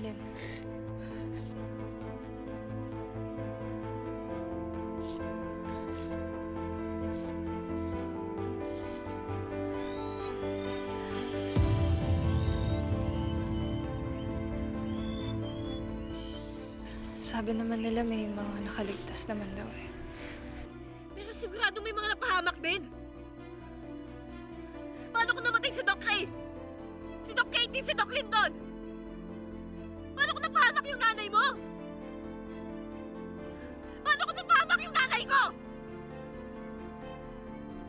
Annalyn. Sabi naman nila may mga nakaligtas naman daw eh. Pero sigurado may mga napahamak din. Paano kung namatay si Doc Ray? Si Doc Katie, si Doc Lindon? Napahamak yung nanay mo? Paano kung napahamak yung nanay ko?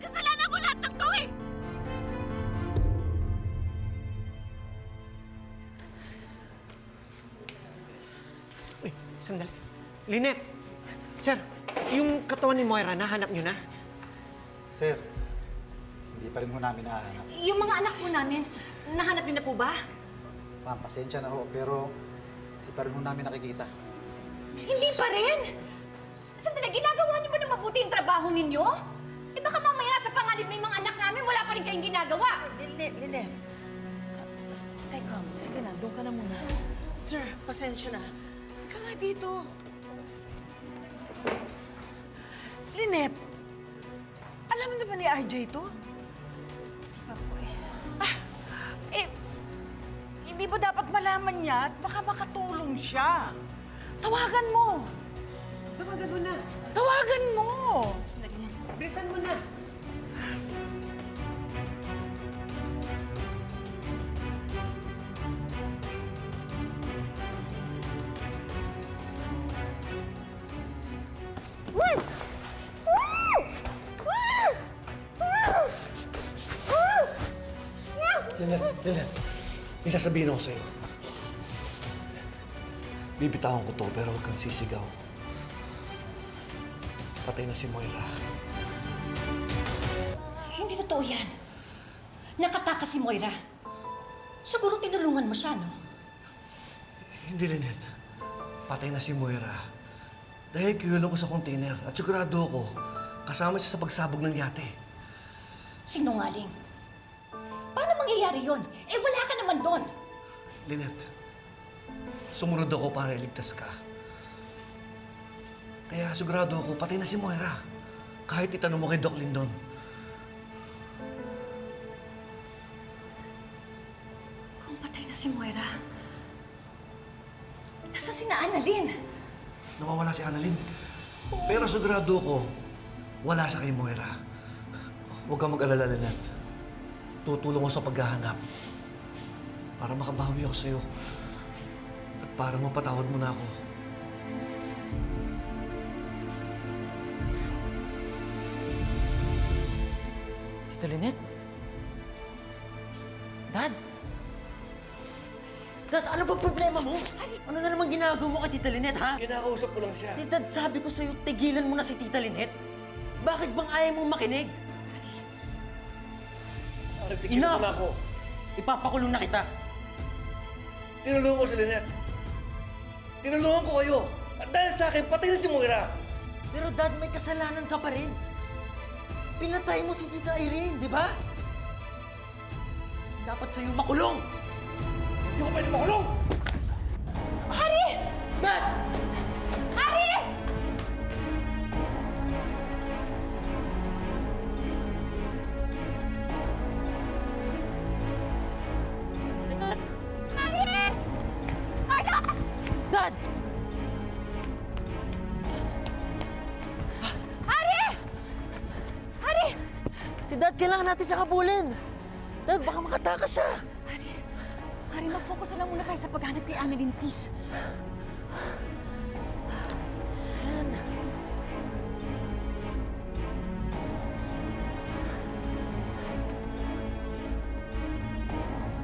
Kasalanan mo lahat ng to eh! Uy, sandali. Lynette! Sir, yung katawan ni Moira, nahanap niyo na? Sir, hindi pa rin ho namin nahanap. Yung mga anak po namin, nahanap niyo na po ba? Ma'am, pasensya na ho, pero hindi pa rin ho namin nakikita. Hindi pa rin! Sandali, ginagawa niyo ba na mabuti yung trabaho ninyo? Eh baka mamaya sa pangalip ng mga anak namin, wala pa rin kayong ginagawa. Lynette, Lynette. Teka, sige na, doon ka na muna. Sir, pasensya na. Ika nga dito. Lynette, alam na ba ni RJ to? Di ba po eh. Eh, hindi ba dapat malaman niya at baka makatulong siya? Tawagan mo! Tawagan mo na. Tawagan mo! Bilisan mo na. Lynette, Lynette, may sasabihin ako sa'yo. Bibitawan ko to, pero huwag kang sisigaw. Patay na si Moira. Hindi totoo yan. Nakatakas si Moira. Siguro tinulungan mo siya, no? Hindi, Lynette. Patay na si Moira. Dahil kinulong ko sa container at sigurado ako, kasama siya sa pagsabog ng yate. Sinungaling. Paano mangyayari yon? Eh, wala ka naman doon. Lynette, sumunod ako para iligtas ka. Kaya sigurado ako, patay na si Moira. Kahit itanong mo kay Doc Lindon. Kung patay na si Moira, nasa si na Annalyn? Nawawala si Annalyn. Pero sigurado ako, wala siya kay Moira. Huwag kang mag-alala, Lynette. Tutulong ako sa paghahanap. Para makabawi ako sa'yo. At para mapatawad mo na ako. Tita Lynette? Dad? Dad, ano ba problema mo? Ano na naman ginagawa mo kay Tita Lynette, ha? Kinakausap ko lang siya. Eh, Dad, sabi ko sa'yo, tigilan mo na si Tita Lynette. Bakit bang ayaw mo makinig? Enough! na ako. Ipapakulong na kita. Tinulungan ko si Lynette. Tinulungan ko kayo. At dahil sa akin, patay na si Moira. Pero Dad, may kasalanan ka pa rin. Pinatay mo si Tita Irene, di ba? Dapat sa'yo makulong. Hindi ko pwede makulong! Dad! Dad, kailangan natin siya kabulin. Dad, baka makatakas siya. Hari, mag-focus na lang muna tayo sa paghanap kay Annalyn, please. Yan.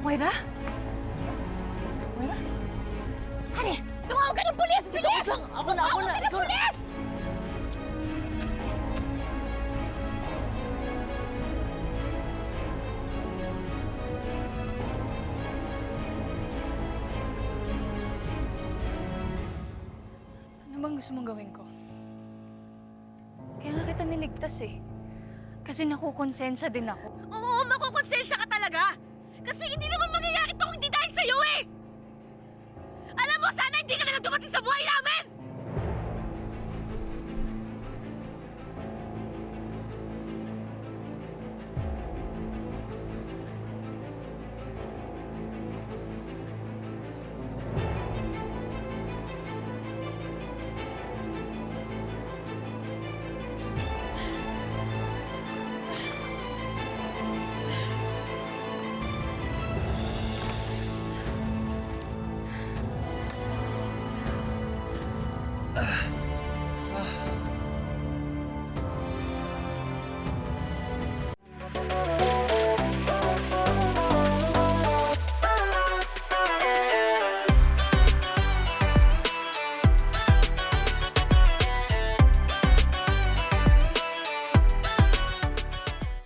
Moira? Moira? Hari, tumawag ka ng pulis! Bilis! Ako na, ako na. Tumawag ka ng pulis! Bang gusto mong gawin ko? Kaya nga kita niligtas eh. Kasi nakukonsensya din ako. Oo, makukonsensya ka talaga! Kasi hindi naman mangyayari itong hindi dahil sa'yo eh! Alam mo, sana hindi ka na lang dumating sa buhay namin!